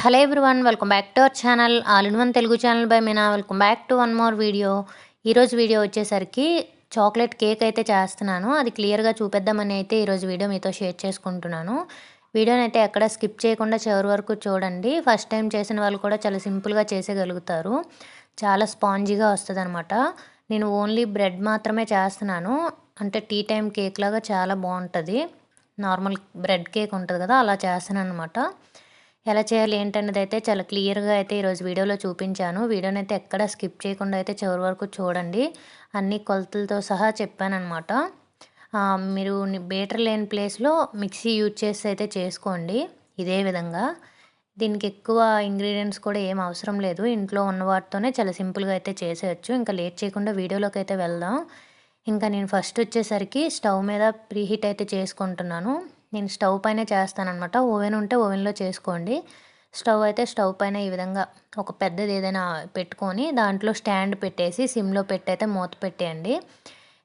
Hello everyone welcome back to our channel all in one Telugu channel by Meena. Welcome back to one more video. ఈరోజు video వచ్చేసరికి chocolate cake అయితే చేస్తున్నాను. అది క్లియర్గా చూపిద్దామని అయితే ఈరోజు వీడియో మీతో షేర్ చేసుకుంటున్నాను. వీడియోని అయితే ఎక్కడ స్కిప్ చేయకుండా చివరి వరకు చూడండి. ఫస్ట్ టైం చేసిన వాళ్ళు కూడా చాలా సింపుల్గా చేసేయగలుగుతారు. చాలా స్పాంజీగా వస్తుంది అనమాట నేను ఓన్లీ బ్రెడ్ మాత్రమే చేస్తున్నాను. అంటే టీ టైం కేక్ లాగా చాలా బాగుంటుంది. నార్మల్ బ్రెడ్ కేక్ ఉంటుంది కదా అలా చేస్తున్నాను అనమాట ఎలా చేయాలి ఏంటన్నది అయితే చాలా క్లియర్గా అయితే ఈరోజు వీడియోలో చూపించాను. వీడియోని అయితే ఎక్కడ స్కిప్ చేయకుండా అయితే చివరి వరకు చూడండి. అన్ని కొలతలతో సహా చెప్పానమాట మీరు బేటర్ లేని ప్లేస్లో మిక్సీ యూజ్ చేసి అయితే చేసుకోండి. ఇదే విధంగా. దీనికి ఎక్కువ ఇంగ్రీడియంట్స్ కూడా ఏం అవసరం లేదు. ఇంట్లో ఉన్న వాటితోనే చాలా సింపుల్గా అయితే చేసేయచ్చు. ఇంకా లేట్ చేయకుండా వీడియోలోకి అయితే వెళ్దాం. ఇంకా నేను ఫస్ట్ వచ్చేసరికి స్టవ్ మీద ప్రీహీట్ అయితే చేసుకుంటున్నాను. నేను స్టవ్ పైన చేస్తానమాట ఓవెన్ ఉంటే ఓవెన్లో చేసుకోండి. స్టవ్ అయితే స్టవ్ పైన ఈ విధంగా ఒక పెద్దది ఏదైనా పెట్టుకొని దాంట్లో స్టాండ్ పెట్టేసి సిమ్లో పెట్టి అయితే మూత పెట్టేయండి.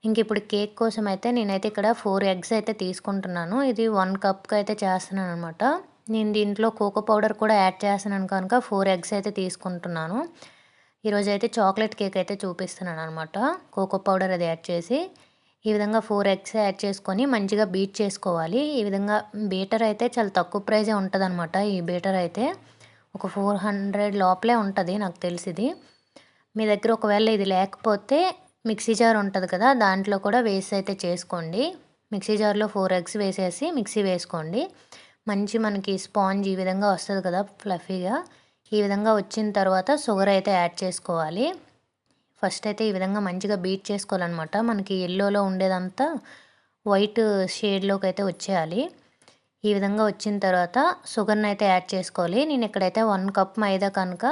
ఇంక ఇప్పుడు కేక్ కోసం అయితే నేనైతే ఇక్కడ ఫోర్ ఎగ్స్ అయితే తీసుకుంటున్నాను. ఇది వన్ కప్కి అయితే చేస్తున్నాను అనమాట నేను దీంట్లో కోకో పౌడర్ కూడా యాడ్ చేస్తున్నాను కనుక ఫోర్ ఎగ్స్ అయితే తీసుకుంటున్నాను. ఈరోజు అయితే చాక్లెట్ కేక్ అయితే చూపిస్తున్నాను అనమాట కోకో పౌడర్ అది యాడ్ చేసి. ఈ విధంగా ఫోర్ ఎగ్స్ యాడ్ చేసుకొని మంచిగా బీట్ చేసుకోవాలి. ఈ విధంగా బీటర్ అయితే చాలా తక్కువ ప్రైజే ఉంటుంది అనమాట ఈ బీటర్ అయితే ఒక ఫోర్ హండ్రెడ్ లోపలే ఉంటుంది నాకు తెలిసిది. మీ దగ్గర ఒకవేళ ఇది లేకపోతే మిక్సీ జార్ ఉంటుంది కదా దాంట్లో కూడా వేసి అయితే చేసుకోండి. మిక్సీ జార్లో ఫోర్ ఎగ్స్ వేసేసి మిక్సీ వేసుకోండి. మంచి మనకి స్పాంజ్ ఈ విధంగా వస్తుంది కదా ఫ్లఫీగా. ఈ విధంగా వచ్చిన తర్వాత షుగర్ అయితే యాడ్ చేసుకోవాలి. ఫస్ట్ అయితే ఈ విధంగా మంచిగా బీట్ చేసుకోవాలన్నమాట. మనకి ఎల్లోలో ఉండేదంతా వైట్ షేడ్లోకి అయితే వచ్చేయాలి. ఈ విధంగా వచ్చిన తర్వాత షుగర్ని అయితే యాడ్ చేసుకోవాలి. నేను ఇక్కడైతే వన్ కప్ మైదా కనుక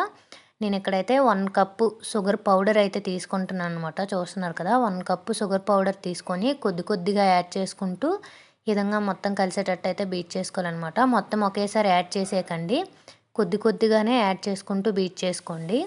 నేను ఇక్కడైతే వన్ కప్పు షుగర్ పౌడర్ అయితే తీసుకుంటున్నాను అనమాట చూస్తున్నారు కదా వన్ కప్పు షుగర్ పౌడర్ తీసుకొని కొద్ది కొద్దిగా యాడ్ చేసుకుంటూ ఈ విధంగా మొత్తం కలిసేటట్టు అయితే బీట్ చేసుకోవాలన్నమాట. మొత్తం ఒకేసారి యాడ్ చేసేయకండి. కొద్ది కొద్దిగానే యాడ్ చేసుకుంటూ బీట్ చేసుకోండి.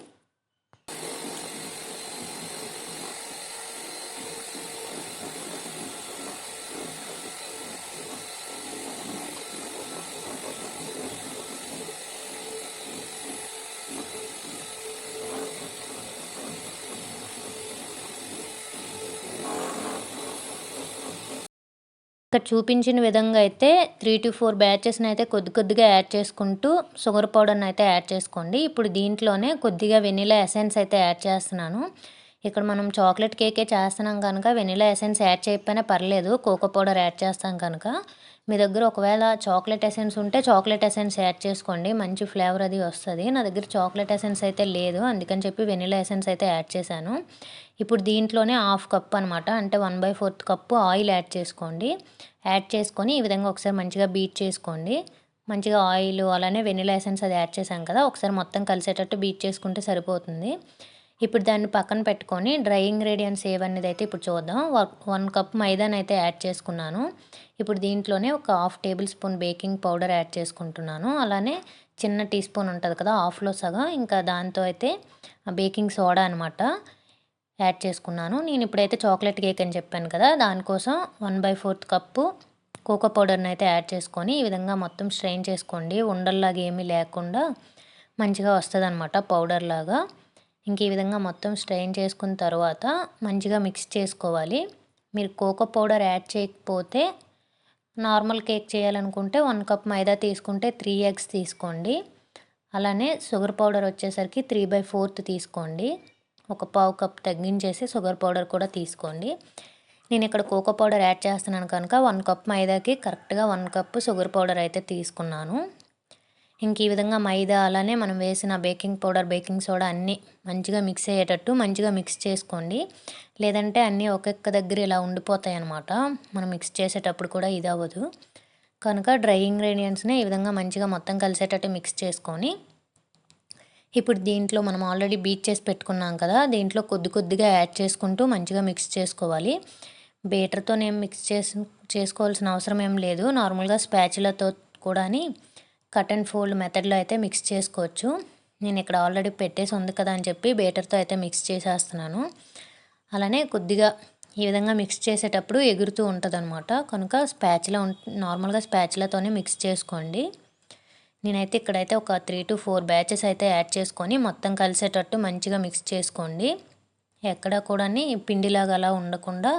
ఇక్కడ చూపించిన విధంగా అయితే త్రీ టు ఫోర్ బ్యాచెస్ని అయితే కొద్ది కొద్దిగా యాడ్ చేసుకుంటూ షుగర్ పౌడర్ని అయితే యాడ్ చేసుకోండి. ఇప్పుడు దీంట్లోనే కొద్దిగా వెనిలా ఎసెన్స్ అయితే యాడ్ చేస్తున్నాను. ఇక్కడ మనం చాక్లెట్ కేకే చేస్తున్నాం కనుక వెనిలా ఎసెన్స్ యాడ్ చేయకపోయినా పర్లేదు కోకో పౌడర్ యాడ్ చేస్తాం కనుక. మీ దగ్గర ఒకవేళ చాక్లెట్ ఎసెన్స్ ఉంటే చాక్లెట్ ఎసెన్స్ యాడ్ చేసుకోండి. మంచి ఫ్లేవర్ అది వస్తుంది. నా దగ్గర చాక్లెట్ ఎసెన్స్ అయితే లేదు. అందుకని చెప్పి వెనిలా ఎసెన్స్ అయితే యాడ్ చేశాను. ఇప్పుడు దీంట్లోనే హాఫ్ కప్ అనమాట అంటే one by fourth cup oil add చేసుకోండి. యాడ్ చేసుకొని ఈ విధంగా ఒకసారి మంచిగా బీట్ చేసుకోండి. మంచిగా ఆయిల్ అలానే వెనిలా ఎసెన్స్ అది యాడ్ చేశాం కదా ఒకసారి మొత్తం కలిసేటట్టు బీట్ చేసుకుంటే సరిపోతుంది. ఇప్పుడు దాన్ని పక్కన పెట్టుకొని డ్రై ఇంగ్రీడియంట్స్ ఏవన్నది అయితే ఇప్పుడు చూద్దాం. వన్ కప్ మైదాన్ అయితే యాడ్ చేసుకున్నాను. ఇప్పుడు దీంట్లోనే ఒక half tablespoon baking powder add చేసుకుంటున్నాను. అలానే చిన్న టీ స్పూన్ ఉంటుంది కదా హాఫ్లో సగం. ఇంకా దాంతో అయితే బేకింగ్ సోడా అనమాట యాడ్ చేసుకున్నాను. నేను ఇప్పుడైతే చాక్లెట్ కేక్ అని చెప్పాను కదా దానికోసం one by fourth cup cocoa పౌడర్ని అయితే యాడ్ చేసుకొని ఈ విధంగా మొత్తం స్ట్రెయిన్ చేసుకోండి. ఉండల్లాగా ఏమీ లేకుండా మంచిగా వస్తుంది అనమాట పౌడర్ లాగా. ఇంక ఈ విధంగా మొత్తం స్ట్రెయిన్ చేసుకున్న తర్వాత మంచిగా మిక్స్ చేసుకోవాలి. మీరు కోకో పౌడర్ యాడ్ చేయకపోతే నార్మల్ కేక్ చేయాలనుకుంటే వన్ కప్ మైదా తీసుకుంటే త్రీ ఎగ్స్ తీసుకోండి. అలానే షుగర్ పౌడర్ వచ్చేసరికి త్రీ బై ఫోర్త్ తీసుకోండి. ఒక పావు కప్ తగ్గించేసి షుగర్ పౌడర్ కూడా తీసుకోండి. నేను ఇక్కడ కోకో పౌడర్ యాడ్ చేస్తున్నాను కనుక వన్ కప్ మైదాకి కరెక్ట్గా వన్ కప్ షుగర్ పౌడర్ అయితే తీసుకున్నాను. ఇంక ఈ విధంగా మైదా అలానే మనం వేసిన బేకింగ్ పౌడర్ బేకింగ్ సోడా అన్నీ మంచిగా మిక్స్ అయ్యేటట్టు మంచిగా మిక్స్ చేసుకోండి. లేదంటే అన్నీ ఒక్కొక్క దగ్గర ఇలా ఉండిపోతాయి అన్నమాట. మనం మిక్స్ చేసేటప్పుడు కూడా ఇది అవ్వదు. కనుక డ్రై ఇంగ్రీడియంట్స్ని ఈ విధంగా మంచిగా మొత్తం కలిసేటట్టు మిక్స్ చేసుకొని ఇప్పుడు దీంట్లో మనం ఆల్రెడీ బీట్ చేసి పెట్టుకున్నాం కదా దీంట్లో కొద్ది కొద్దిగా యాడ్ చేసుకుంటూ మంచిగా మిక్స్ చేసుకోవాలి. బేటర్తో నేను మిక్స్ చేసి చేసుకోవాల్సిన అవసరం ఏం లేదు. నార్మల్గా స్పాచులతో కూడా కట్ అండ్ ఫోల్డ్ మెథడ్లో అయితే మిక్స్ చేసుకోవచ్చు. నేను ఇక్కడ ఆల్రెడీ పెట్టేసి ఉంది కదా అని చెప్పి బేటర్తో అయితే మిక్స్ చేసేస్తున్నాను. అలానే కొద్దిగా ఈ విధంగా మిక్స్ చేసేటప్పుడు ఎగురుతూ ఉంటుంది అనమాట కనుక స్పాచ్లో నార్మల్గా స్పాచ్లతోనే మిక్స్ చేసుకోండి. నేనైతే ఇక్కడైతే ఒక త్రీ టు ఫోర్ బ్యాచెస్ అయితే యాడ్ చేసుకొని మొత్తం కలిసేటట్టు మంచిగా మిక్స్ చేసుకోండి. ఎక్కడ కూడా పిండిలాగా అలా ఉండకుండా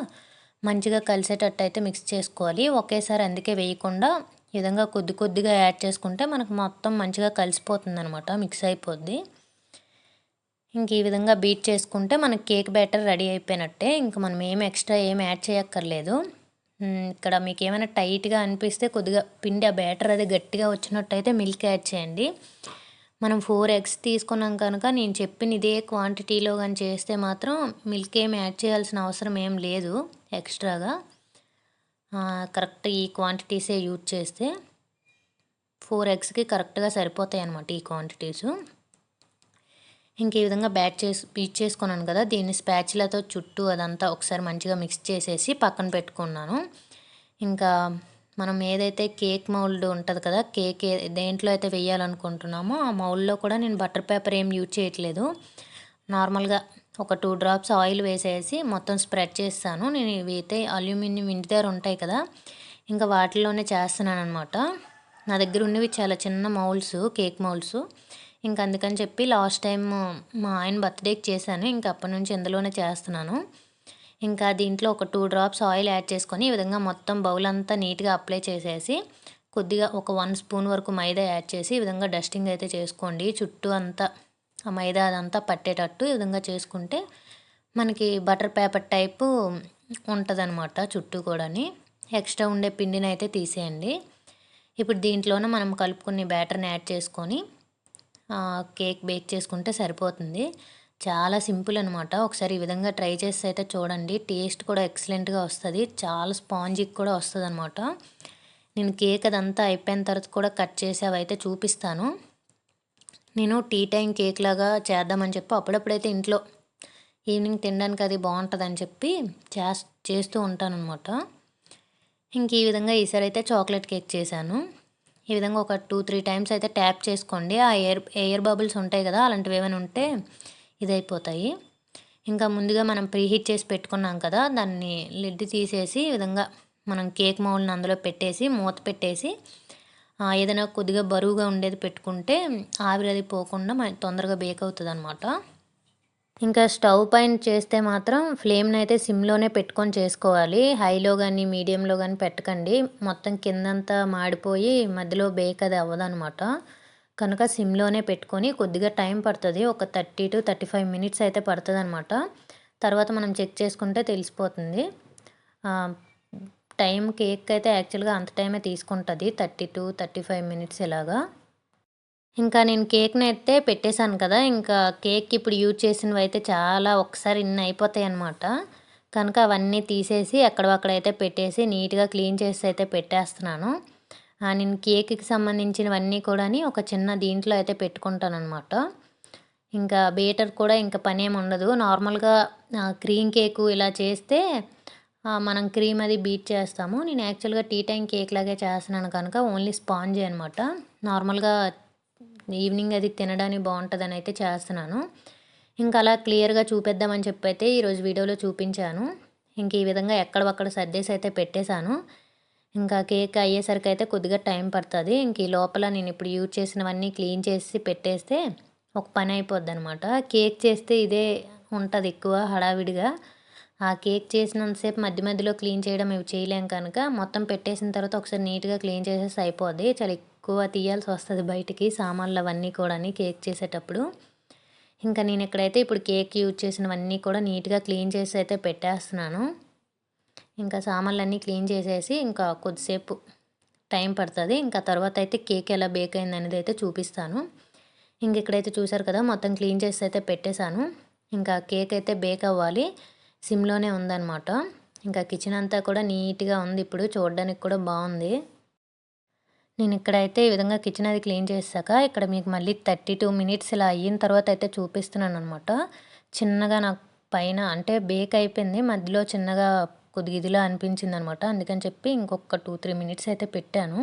మంచిగా కలిసేటట్టు అయితే మిక్స్ చేసుకోవాలి. ఒకేసారి అందుకే వేయకుండా ఈ విధంగా కొద్ది కొద్దిగా యాడ్ చేసుకుంటే మనకు మొత్తం మంచిగా కలిసిపోతుంది అనమాట మిక్స్ అయిపోద్ది. ఇంక ఈ విధంగా బీట్ చేసుకుంటే మనకి కేక్ బ్యాటర్ రెడీ అయిపోయినట్టే ఇంక మనం ఏం ఎక్స్ట్రా ఏం యాడ్ చేయక్కర్లేదు. ఇక్కడ మీకు ఏమైనా టైట్గా అనిపిస్తే కొద్దిగా పిండి ఆ బ్యాటర్ అది గట్టిగా వచ్చినట్టయితే మిల్క్ యాడ్ చేయండి. మనం ఫోర్ ఎగ్స్ తీసుకున్నాం కనుక నేను చెప్పిన ఇదే క్వాంటిటీలో కానీ చేస్తే మాత్రం మిల్క్ ఏం యాడ్ చేయాల్సిన అవసరం ఏం లేదు ఎక్స్ట్రాగా. కరెక్ట్ ఈ క్వాంటిటీసే యూజ్ చేస్తే ఫోర్ ఎగ్స్కి కరెక్ట్గా సరిపోతాయి అన్నమాట ఈ క్వాంటిటీసు. ఇంక ఈ విధంగా బ్యాట్ చేసి బీట్ చేసుకున్నాను కదా దీన్ని స్పాచ్లతో చుట్టూ అదంతా ఒకసారి మంచిగా మిక్స్ చేసేసి పక్కన పెట్టుకున్నాను. ఇంకా మనం ఏదైతే కేక్ మౌల్డ్ ఉంటుంది కదా కేక్ దేంట్లో అయితే వేయాలనుకుంటున్నామో ఆ మౌల్డ్లో కూడా నేను బటర్ పేపర్ ఏం యూజ్ చేయట్లేదు. నార్మల్గా ఒక టూ డ్రాప్స్ ఆయిల్ వేసేసి మొత్తం స్ప్రెడ్ చేస్తాను. నేను ఇవి అయితే అల్యూమినియం ఇంటి దగ్గర ఉంటాయి కదా ఇంకా వాటిలోనే చేస్తున్నాను అనమాట నా దగ్గర ఉన్నవి చాలా చిన్న మౌల్స్ కేక్ మౌల్స్ ఇంకా అందుకని చెప్పి లాస్ట్ టైం మా ఆయన బర్త్డేకి చేశాను ఇంకా అప్పటి నుంచి ఇందులోనే చేస్తున్నాను. ఇంకా దీంట్లో ఒక టూ డ్రాప్స్ ఆయిల్ యాడ్ చేసుకొని ఈ విధంగా మొత్తం బౌల్ అంతా నీట్గా అప్లై చేసేసి కొద్దిగా ఒక వన్ స్పూన్ వరకు మైదా యాడ్ చేసి ఈ విధంగా డస్టింగ్ అయితే చేసుకోండి. చుట్టూ అంతా ఆ మైదా అదంతా పట్టేటట్టు ఈ విధంగా చేసుకుంటే మనకి బటర్ పేపర్ టైపు ఉంటుందన్నమాట చుట్టూ కూడాని. ఎక్స్ట్రా ఉండే పిండిని అయితే తీసేయండి. ఇప్పుడు దీంట్లోనే మనం కలుపుకునే బ్యాటర్ని యాడ్ చేసుకొని కేక్ బేక్ చేసుకుంటే సరిపోతుంది. చాలా సింపుల్ అనమాట ఒకసారి ఈ విధంగా ట్రై చేస్తే అయితే చూడండి టేస్ట్ కూడా ఎక్సలెంట్గా వస్తుంది. చాలా స్పాంజిక్ కూడా వస్తుంది అనమాట నేను కేక్ అదంతా అయిపోయిన తర్వాత కూడా కట్ చేసి అవి అయితే చూపిస్తాను. నేను టీ టైం కేక్ లాగా చేద్దామని చెప్పి అప్పుడప్పుడైతే ఇంట్లో ఈవినింగ్ తినడానికి అది బాగుంటుందని చెప్పి చేస్తూ ఉంటాను అనమాట ఇంక ఈ విధంగా ఈసారి అయితే చాక్లెట్ కేక్ చేశాను. ఈ విధంగా ఒక టూ త్రీ టైమ్స్ అయితే ట్యాప్ చేసుకోండి. ఆ ఎయిర్ ఎయిర్ బబుల్స్ ఉంటాయి కదా అలాంటివి ఏమైనా ఉంటే ఇదైపోతాయి. ఇంకా ముందుగా మనం ప్రీహీట్ చేసి పెట్టుకున్నాం కదా దాన్ని లిడ్ తీసేసి ఈ విధంగా మనం కేక్ మౌల్ని అందులో పెట్టేసి మూత పెట్టేసి ఏదైనా కొద్దిగా బరువుగా ఉండేది పెట్టుకుంటే ఆవిరి అది పోకుండా తొందరగా బేక్ అవుతుంది అనమాట ఇంకా స్టవ్ పైన చేస్తే మాత్రం ఫ్లేమ్ని అయితే సిమ్లోనే పెట్టుకొని చేసుకోవాలి. హైలో కానీ మీడియంలో కానీ పెట్టకండి. మొత్తం కిందంతా మాడిపోయి మధ్యలో బేక్ అది అవ్వదనమాట కనుక సిమ్లోనే పెట్టుకొని కొద్దిగా టైం పడుతుంది. ఒక thirty to thirty five minutes అయితే పడుతుంది అనమాట తర్వాత మనం చెక్ చేసుకుంటే తెలిసిపోతుంది. టైం కేక్ అయితే యాక్చువల్గా అంత టైమే తీసుకుంటుంది. Thirty to thirty five minutes ఇలాగా. ఇంకా నేను కేక్ని అయితే పెట్టేశాను కదా ఇంకా కేక్ ఇప్పుడు యూజ్ చేసినవి అయితే చాలా ఒకసారి ఇన్ని అయిపోతాయి అనమాట కనుక అవన్నీ తీసేసి ఎక్కడక్కడ పెట్టేసి నీట్గా క్లీన్ చేసి అయితే పెట్టేస్తున్నాను. నేను కేక్కి సంబంధించినవన్నీ కూడా ఒక చిన్న దీంట్లో అయితే పెట్టుకుంటాను అనమాట ఇంకా బీటర్ కూడా ఇంకా పని ఏమి ఉండదు. నార్మల్గా క్రీమ్ కేకు ఇలా చేస్తే మనం క్రీమ్ అది బీట్ చేస్తాము. నేను యాక్చువల్గా టీ టైం కేక్ లాగే చేస్తున్నాను కనుక ఓన్లీ స్పాంజ్ అనమాట నార్మల్గా ఈవినింగ్ అది తినడానికి బాగుంటుందని అయితే చేస్తున్నాను. ఇంకా అలా క్లియర్గా చూపిద్దామని చెప్పి అయితే ఈరోజు వీడియోలో చూపించాను. ఇంక ఈ విధంగా ఎక్కడొక్కడ సర్దేసి అయితే పెట్టేశాను. ఇంకా కేక్ అయ్యేసరికి అయితే కొద్దిగా టైం పడుతుంది. ఇంక ఈ లోపల నేను ఇప్పుడు యూజ్ చేసినవన్నీ క్లీన్ చేసి పెట్టేస్తే ఒక పని అయిపోద్ది అనమాట కేక్ చేస్తే ఇదే ఉంటుంది ఎక్కువ హడావిడిగా. ఆ కేక్ చేసినంతసేపు మధ్య మధ్యలో క్లీన్ చేయడం ఇవి చేయలేం కనుక మొత్తం పెట్టేసిన తర్వాత ఒకసారి నీట్గా క్లీన్ చేసేసి అయిపోద్ది. చాలా ఎక్కువ తీయాల్సి వస్తుంది బయటికి సామాన్లు అవన్నీ కూడా కేక్ చేసేటప్పుడు. ఇంకా నేను ఇక్కడైతే ఇప్పుడు కేక్ యూజ్ చేసినవన్నీ కూడా నీట్గా క్లీన్ చేసి అయితే పెట్టేస్తున్నాను. ఇంకా సామాన్లన్నీ క్లీన్ చేసేసి ఇంకా కొద్దిసేపు టైం పడుతుంది. ఇంకా తర్వాత అయితే కేక్ ఎలా బేక్ అయింది అనేది అయితే చూపిస్తాను. ఇంక ఇక్కడైతే చూసారు కదా మొత్తం క్లీన్ చేసి అయితే పెట్టేశాను. ఇంకా కేక్ అయితే బేక్ అవ్వాలి. సిమ్లోనే ఉందన్నమాట. ఇంకా కిచెన్ అంతా కూడా నీట్గా ఉంది. ఇప్పుడు చూడడానికి కూడా బాగుంది. నేను ఇక్కడైతే ఈ విధంగా కిచెన్ అది క్లీన్ చేశాక ఇక్కడ మీకు మళ్ళీ థర్టీ టూ మినిట్స్ ఇలా అయిన తర్వాత అయితే చూపిస్తున్నాను అనమాట చిన్నగా నాకు పైన అంటే బేక్ అయిపోయింది. మధ్యలో చిన్నగా కొద్దిగా ఇదిలా అనిపించింది అనమాట అందుకని చెప్పి ఇంకొక టూ త్రీ మినిట్స్ అయితే పెట్టాను.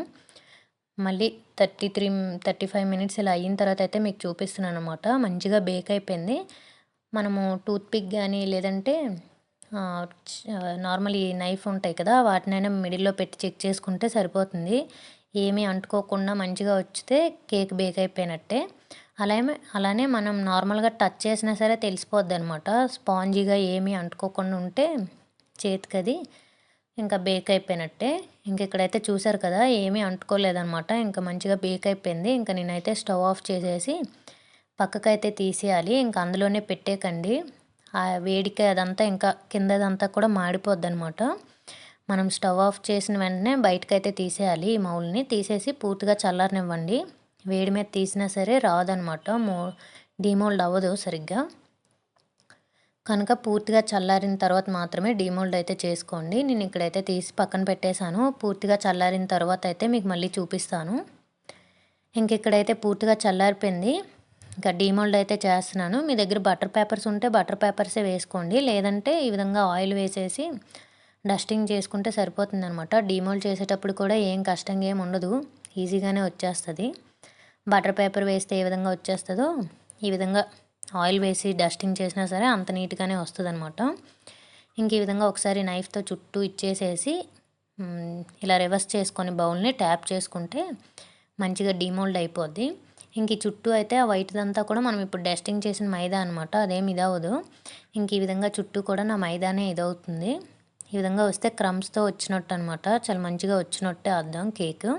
మళ్ళీ thirty three thirty five minutes ఇలా అయిన తర్వాత అయితే మీకు చూపిస్తున్నాను అనమాట మంచిగా బేక్ అయిపోయింది. మనము టూత్పిక్ కానీ లేదంటే నార్మల్ ఈ నైఫ్ ఉంటాయి కదా వాటినైనా మిడిల్లో పెట్టి చెక్ చేసుకుంటే సరిపోతుంది. ఏమీ అంటుకోకుండా మంచిగా వచ్చితే కేక్ బేక్ అయిపోయినట్టే. అలాగే అలానే మనం నార్మల్గా టచ్ చేసినా సరే తెలిసిపోద్ది అనమాట స్పాంజీగా ఏమీ అంటుకోకుండా ఉంటే చేతికి అది ఇంకా బేక్ అయిపోయినట్టే. ఇంక ఇక్కడైతే చూసారు కదా ఏమీ అంటుకోలేదనమాట ఇంకా మంచిగా బేక్ అయిపోయింది. ఇంకా నేనైతే స్టవ్ ఆఫ్ చేసేసి పక్కకైతే తీసేయాలి. ఇంకా అందులోనే పెట్టేకండి. ఆ వేడికి అదంతా ఇంకా కిందదంతా కూడా మాడిపోద్ది అనమాట మనం స్టవ్ ఆఫ్ చేసిన వెంటనే బయటకైతే తీసేయాలి ఈ మౌల్ని. తీసేసి పూర్తిగా చల్లారనివ్వండి. వేడి మీద తీసినా సరే రాదనమాట మో డీమోల్డ్ అవ్వదు సరిగ్గా. కనుక పూర్తిగా చల్లారిన తర్వాత మాత్రమే డీమోల్డ్ అయితే చేసుకోండి. నేను ఇక్కడైతే తీసి పక్కన పెట్టేశాను. పూర్తిగా చల్లారిన తర్వాత అయితే మీకు మళ్ళీ చూపిస్తాను. ఇంక ఇక్కడైతే పూర్తిగా చల్లారిపోయింది. ఇంకా డీమోల్డ్ అయితే చేస్తున్నాను. మీ దగ్గర బటర్ పేపర్స్ ఉంటే బటర్ పేపర్సే వేసుకోండి. లేదంటే ఈ విధంగా ఆయిల్ వేసేసి డస్టింగ్ చేసుకుంటే సరిపోతుంది అనమాట డీమోల్డ్ చేసేటప్పుడు కూడా ఏం కష్టంగా ఏం ఉండదు. ఈజీగానే వచ్చేస్తుంది. బటర్ పేపర్ వేస్తే ఏ విధంగా వచ్చేస్తుందో ఈ విధంగా ఆయిల్ వేసి డస్టింగ్ చేసినా సరే అంత నీట్గానే వస్తుంది అనమాట ఇంక ఈ విధంగా ఒకసారి నైఫ్తో చుట్టూ ఇచ్చేసేసి ఇలా రివర్స్ చేసుకొని బౌల్ని ట్యాప్ చేసుకుంటే మంచిగా డీమోల్డ్ అయిపోద్ది. ఇంక చుట్టూ అయితే ఆ వైట్దంతా కూడా మనం ఇప్పుడు డస్టింగ్ చేసిన మైదా అనమాట అదేం ఇదవదు ఇంక ఈ విధంగా చుట్టూ కూడా నా మైదానే ఇదవుతుంది. ఈ విధంగా వస్తే క్రమ్స్తో వచ్చినట్టు అనమాట చాలా మంచిగా వచ్చినట్టే అర్థం కేక్.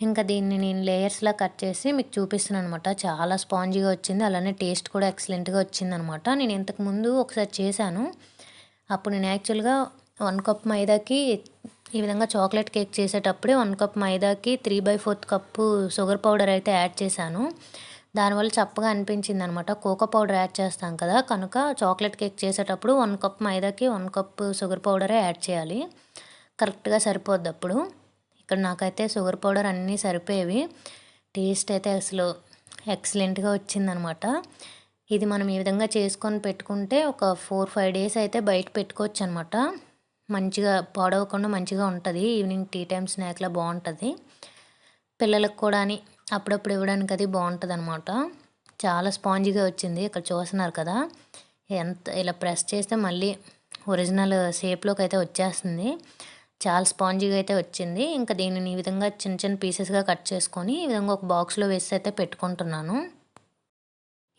ఇంకా దీన్ని నేను లేయర్స్లా కట్ చేసి మీకు చూపిస్తున్నాను అనమాట చాలా స్పాంజీగా వచ్చింది. అలానే టేస్ట్ కూడా ఎక్సలెంట్గా వచ్చింది అనమాట నేను ఇంతకుముందు ఒకసారి చేశాను. అప్పుడు నేను యాక్చువల్గా వన్ కప్ మైదాకి ఈ విధంగా చాక్లెట్ కేక్ చేసేటప్పుడే one cup మైదాకి three by fourth cup sugar powder అయితే యాడ్ చేశాను. దానివల్ల చప్పగా అనిపించింది అనమాట కోకో పౌడర్ యాడ్ చేస్తాం కదా కనుక చాక్లెట్ కేక్ చేసేటప్పుడు వన్ కప్ మైదాకి వన్ కప్ షుగర్ పౌడరే యాడ్ చేయాలి. కరెక్ట్గా సరిపోద్ది అప్పుడు. ఇక్కడ నాకైతే షుగర్ పౌడర్ అన్నీ సరిపోయేవి. టేస్ట్ అయితే అసలు ఎక్సలెంట్గా వచ్చిందనమాట. ఇది మనం ఈ విధంగా చేసుకొని పెట్టుకుంటే ఒక ఫోర్ ఫైవ్ డేస్ అయితే బయట పెట్టుకోవచ్చు అనమాట మంచిగా పాడవకుండా మంచిగా ఉంటుంది. ఈవినింగ్ టీ టైం స్నాక్లా బాగుంటుంది. పిల్లలకు కూడా అని అప్పుడప్పుడు ఇవ్వడానికి అది బాగుంటుంది అనమాట చాలా స్పాంజీగా వచ్చింది. ఇక్కడ చూస్తున్నారు కదా. ఎంత ఇలా ప్రెస్ చేస్తే మళ్ళీ ఒరిజినల్ షేప్లోకి అయితే వచ్చేస్తుంది. చాలా స్పాంజీగా అయితే వచ్చింది. ఇంకా దీనిని ఈ విధంగా చిన్న చిన్న పీసెస్గా కట్ చేసుకొని ఈ విధంగా ఒక బాక్స్లో వేసి అయితే పెట్టుకుంటున్నాను.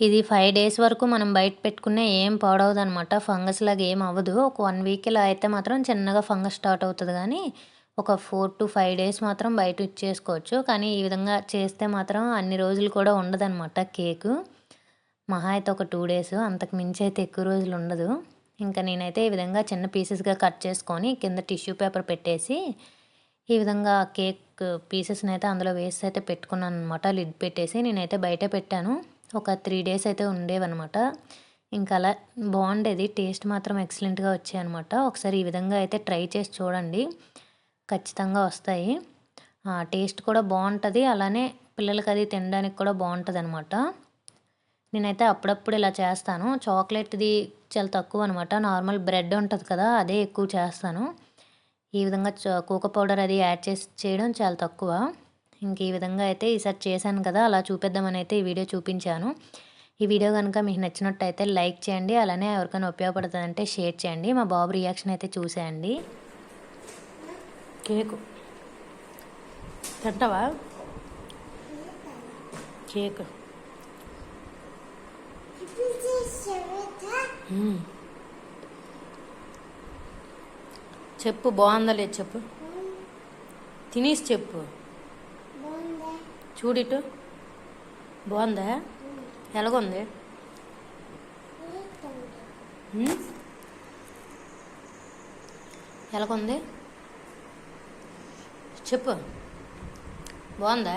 ఇది ఫైవ్ డేస్ వరకు మనం బయట పెట్టుకునే ఏం పాడవదు అనమాట ఫంగస్ లాగా ఏం అవ్వదు. ఒక వన్ వీక్ ఇలా అయితే మాత్రం చిన్నగా ఫంగస్ స్టార్ట్ అవుతుంది కానీ ఒక ఫోర్ టు ఫైవ్ డేస్ మాత్రం బయట ఇచ్చేసుకోవచ్చు కానీ ఈ విధంగా చేస్తే మాత్రం అన్ని రోజులు కూడా ఉండదన్నమాట కేకు మహా అయితే ఒక టూ డేస్ అంతకు మించి అయితే ఎక్కువ రోజులు ఉండదు. ఇంకా నేనైతే ఈ విధంగా చిన్న పీసెస్గా కట్ చేసుకొని కింద టిష్యూ పేపర్ పెట్టేసి ఈ విధంగా కేక్ పీసెస్ని అయితే అందులో వేసి అయితే పెట్టుకున్నాను అనమాట లిడ్ పెట్టేసి నేనైతే బయట పెట్టాను. ఒక త్రీ డేస్ అయితే ఉండేవన్నమాట. ఇంకా అలా బాగుండేది. టేస్ట్ మాత్రం ఎక్సలెంట్గా వచ్చాయన్నమాట. ఒకసారి ఈ విధంగా అయితే ట్రై చేసి చూడండి. ఖచ్చితంగా వస్తాయి. టేస్ట్ కూడా బాగుంటుంది. అలానే పిల్లలకి అది తినడానికి కూడా బాగుంటుంది అనమాట నేనైతే అప్పుడప్పుడు ఇలా చేస్తాను. చాక్లెట్ది చాలా తక్కువ అనమాట నార్మల్ బ్రెడ్ ఉంటుంది కదా అదే ఎక్కువ చేస్తాను. ఈ విధంగా కోకో పౌడర్ అది యాడ్ చేసి చేయడం చాలా తక్కువ. ఇంక ఈ విధంగా అయితే ఈసారి చేశాను కదా అలా చూపిద్దామని అయితే ఈ వీడియో చూపించాను. ఈ వీడియో కనుక మీకు నచ్చినట్టయితే లైక్ చేయండి అలానే ఎవరికైనా ఉపయోగపడుతుందంటే షేర్ చేయండి. మా బాబు రియాక్షన్ అయితే చూసేయండి. కేకు. తింటావా? కేక్. చెప్పు బాగుందా లేదు చెప్పు? తినేసి చెప్పు. చూడిటు. బాగుందా? ఎలాగుంది? ఎలాగుంది? చెప్పు. బాగుందా?